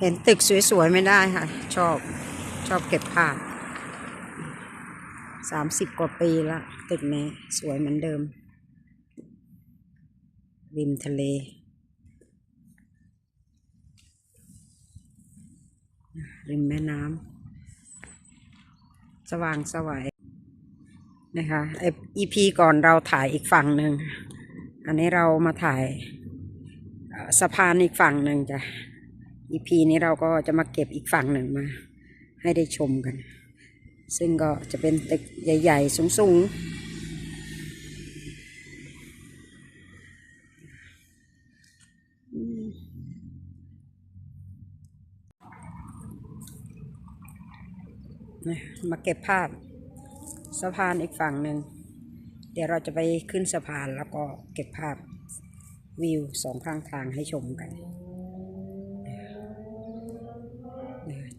เห็นตึกสวยๆไม่ได้ค่ะ ชอบชอบเก็บภาพสามสิบกว่าปีละตึกนี้สวยเหมือนเดิม ริมทะเล ริมแม่น้ำสว่างสวยนะคะไอ EP ก่อนเราถ่ายอีกฝั่งหนึ่ง อันนี้เรามาถ่ายสะพานอีกฝั่งหนึ่งจ้ะ EP นี้เราก็จะมาเก็บอีกฝั่งหนึ่งมา ให้ได้ชมกัน ซึ่งก็จะเป็นตึกใหญ่ ๆ สูง ๆมาเก็บภาพสะพานอีกฝั่งหนึ่ง เดี๋ยวเราจะไปขึ้นสะพานแล้วก็เก็บภาพวิวสองข้างทางให้ชมกัน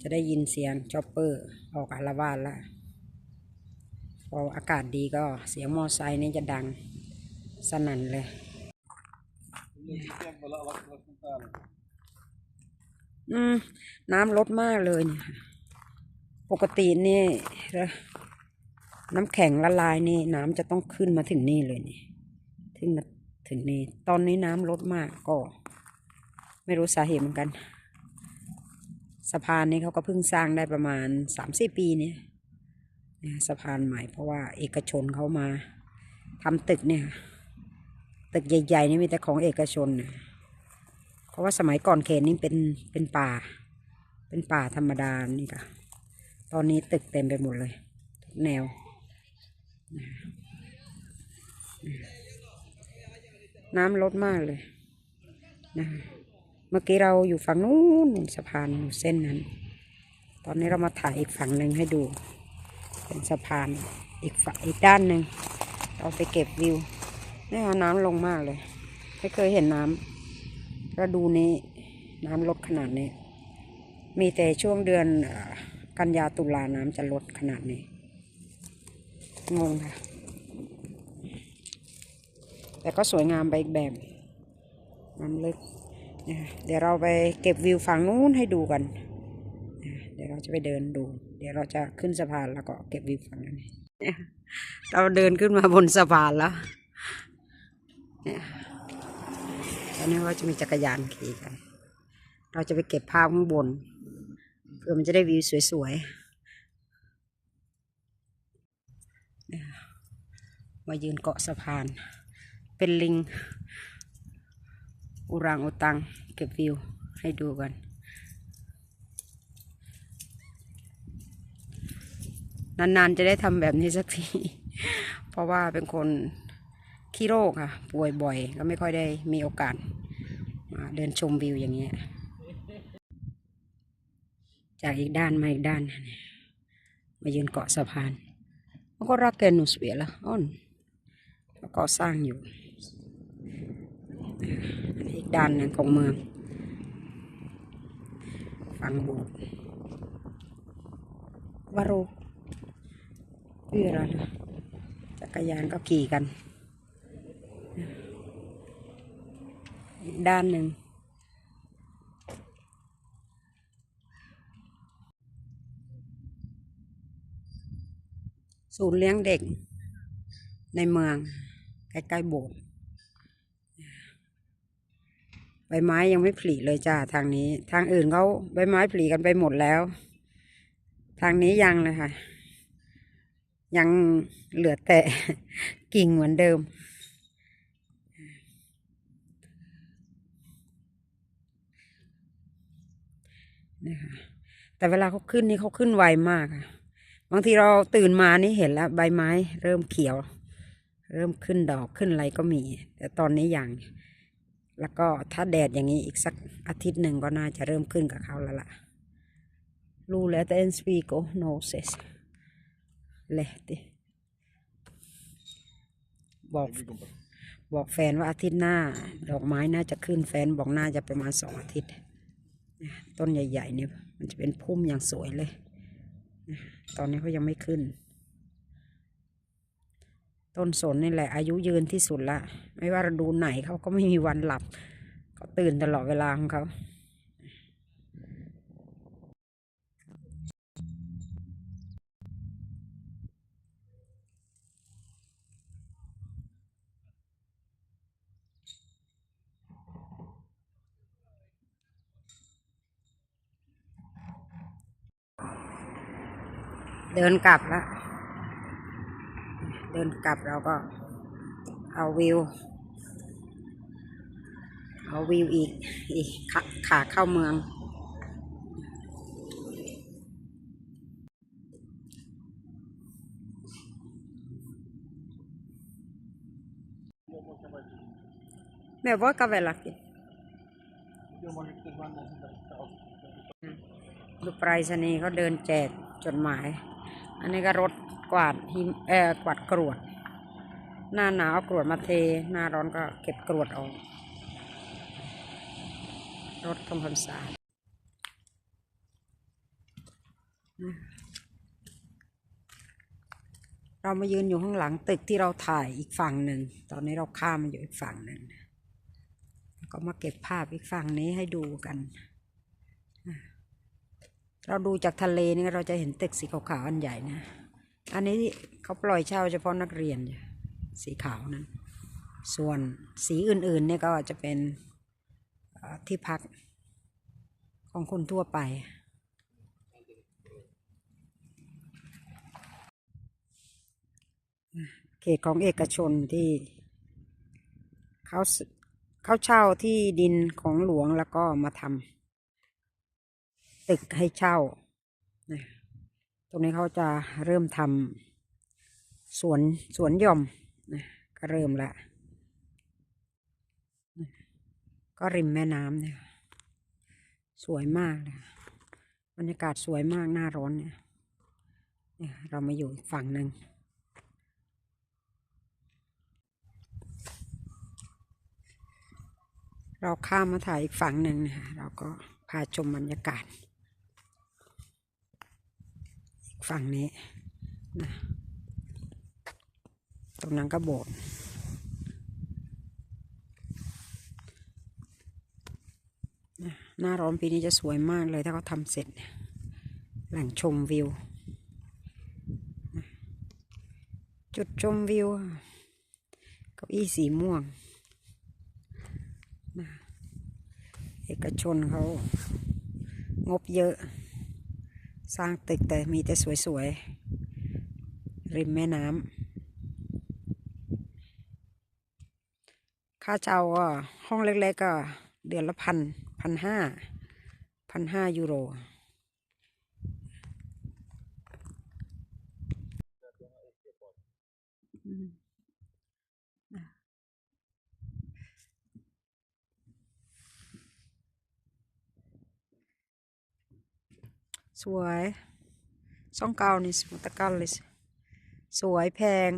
จะได้ยินเสียงชอปเปอร์ ออกอาละวาดละพออากาศดีก็เสียงมอไซค์นี่จะดังสนั่นเลยอืมน้ำลดมากเลยเนี่ยปกตินี่น้ำแข็งละลายนี่ น้ำจะต้องขึ้นมาถึงนี่เลยนี่ถึงมาถึงนี่ตอนนี้น้ำลดมากก็ ไม่รู้สาเหตุเหมือนกัน สะพานนี้เขาก็เพิ่งสร้างได้ประมาณสามสี่ปีเนี่ยสะพานใหม่เพราะว่าเอกชนเขามาทำตึกเนี่ย ตึกใหญ่ๆนี่มีแต่ของเอกชนนะเพราะว่าสมัยก่อนเขตนี้เป็นเป็นป่า เป็นป่าธรรมดานี่ค่ะ ตอนนี้ตึกเต็มไปหมดเลยทุกแนว น้ำลดมากเลยนะ เมื่อกี้เราอยู่ฝั่งนู้นสะพานอยู่เส้นนั้น ตอนนี้เรามาถ่ายอีกฝั่งหนึ่งให้ดู เป็นสะพานอีกฝั่งอีกด้านหนึ่งเราไปเก็บวิวนี่ค่ะน้ำลงมากเลย ไม่เคยเห็นน้ำฤดูนี้น้ำลดขนาดนี้ มีแต่ช่วงเดือนกันยาตุลาน้ำจะลดขนาดนี้ งงค่ะ แต่ก็สวยงามไปอีกแบบ น้ำลึก เดี๋ยวเราไปเก็บวิวฝั่งนู้นให้ดูกัน เดี๋ยวเราจะไปเดินดู เดี๋ยวเราจะขึ้นสะพานแล้วก็เก็บวิวฝั่งนั้นเราเดินขึ้นมาบนสะพานแล้วเนี่ยตอนนี้ว่าจะมีจักรยานขี่กัน เราจะไปเก็บภาพข้างบน เพื่อมันจะได้วิวสวยๆเนี่ยมายืนเกาะสะพาน เป็นลิง อุรังอุตังเก็บวิวให้ดูกัน นานๆจะได้ทำแบบนี้สักที เพราะว่าเป็นคนขี้โรคค่ะ ป่วยบ่อยก็ไม่ค่อยได้มีโอกาสมาเดินชมวิวอย่างเงี้ย จากอีกด้านมาอีกด้านมายืนเกาะสะพานมันก็รักแกนุสเวียละอ้อน แล้วก็สร้างอยู่ อีกด้านหนึ่งของเมืองฝั่งโบสถ์วาโรเพื่อรนะจักรยานก็ขี่กัน อีกด้านหนึ่งศูนย์เลี้ยงเด็กในเมืองใกล้ๆโบสถ์ ใบไม้ยังไม่ผลิเลยจ้าทางนี้ ทางอื่นเขาใบไม้ผลิกันไปหมดแล้ว ทางนี้ยังเลยค่ะ ยังเหลือแต่กิ่งเหมือนเดิม นะคะแต่เวลาเขาขึ้นนี่เขาขึ้นไวมากค่ะบางทีเราตื่นมานี่เห็นแล้ว ใบไม้ เริ่มเขียว เริ่มขึ้นดอกขึ้นอะไรก็มี แต่ตอนนี้ยัง แล้วก็ถ้าแดดอย่างนี้อีกสักอาทิตย์หนึ่งก็น่าจะเริ่มขึ้นกับเขาแล้วล่ะ รู้แล้วแต่ Enspigo noses เลยติบอกบอกแฟนว่าอาทิตย์หน้า ดอกไม้น่าจะขึ้นแฟนบอกน่าจะประมาณสองอาทิตย์ ต้นใหญ่ๆเนี่ยมันจะเป็นพุ่มอย่างสวยเลย ตอนนี้เขายังไม่ขึ้น ต้นสนนี่แหละอายุยืนที่สุดละ ไม่ว่าฤดูไหนเขาก็ไม่มีวันหลับเขาตื่นตลอดเวลาของเขาเดินกลับแล้ว เดินกลับเราก็เอาวิว เอาวิวอีกอีกขาขาเข้าเมือง Me voy a caber aquí. ดูไปรษณีย์เขาเดินแจกจดหมาย อันนี้ก็รถ กวาดหิมเอ่อกวาดกรวด หน้าหนาวกรวดมาเท หน้าร้อนก็เก็บกรวดออก รถทำความสะอาดเรามายืนอยู่ข้างหลังตึกที่เราถ่ายอีกฝั่งหนึ่ง ตอนนี้เราข้ามมาอยู่อีกฝั่งหนึ่ง ก็มาเก็บภาพอีกฝั่งนี้ให้ดูกัน เราดูจากทะเลนี่เราจะเห็นตึกสีขาวๆอันใหญ่นะ อันนี้เขาปล่อยเช่าเฉพาะนักเรียนอยู่สีขาวนั้น ส่วนสีอื่นๆเนี่ยก็จะเป็นที่พักของคนทั่วไป เขตของเอกชนที่เขาเขาเช่าที่ดินของหลวงแล้วก็มาทำตึกให้เช่า ตรงนี้เขาจะเริ่มทำสวนสวนหย่อมนะก็เริ่มละก็ริมแม่น้ำเนี่ยสวยมากเลยบรรยากาศสวยมากหน้าร้อนเนี่ยเรามาอยู่ฝั่งหนึ่งเราข้ามมาถ่ายอีกฝั่งหนึ่งนะคะเราก็พาชมบรรยากาศ อีก ฝั่งนี้นะตรงนั้นก็โบสถ์นะหน้าร้อนปีนี้จะสวยมากเลยถ้าเขาทำเสร็จ แหล่งชมวิว จุดชมวิวเก้าอี้สีม่วง เอกชนเขางบเยอะ สร้างตึกแต่มีแต่สวยๆ ริมแม่น้ำ ค่าเช่าก็ห้องเล็กๆก็เดือนละพันพันห้าพันห้ายูโร สวยซ่องเก้านี่สมุตะกันเลยสวยแพง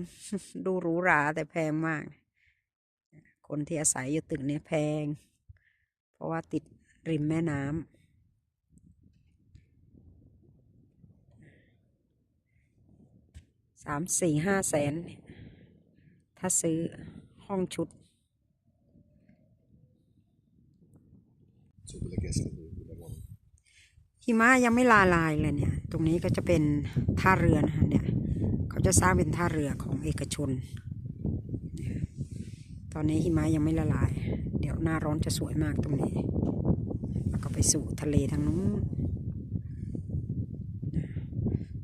ดูหรูหราแต่แพงมาก คนที่อาศัยอยู่ตึกเนี้ยแพง เพราะว่าติดริมแม่น้ำสามสี่ห้าแสน ถ้าซื้อห้องชุด Subito che essere qui, qui da uomo. หิมะยังไม่ลาลายเลยเนี่ย ตรงนี้ก็จะเป็นท่าเรือนะคะเนี่ย เขาจะสร้างเป็นท่าเรือของเอกชน ตอนนี้หิมะยังไม่ละลาย เดี๋ยวหน้าร้อนจะสวยมากตรงนี้ แล้วก็ไปสู่ทะเลทางนู้น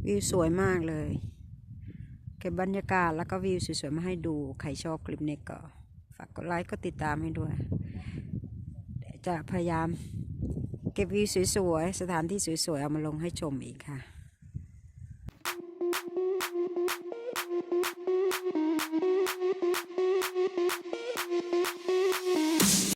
วิวสวยมากเลยเก็บบรรยากาศแล้วก็วิวสวยๆมาให้ดู ใครชอบคลิปนี้ก็ ฝากกดไลค์ก็ติดตามให้ด้วยจะพยายาม เก็บวิวสวยๆ สถานที่สวยๆ เอามาลงให้ชมอีกค่ะ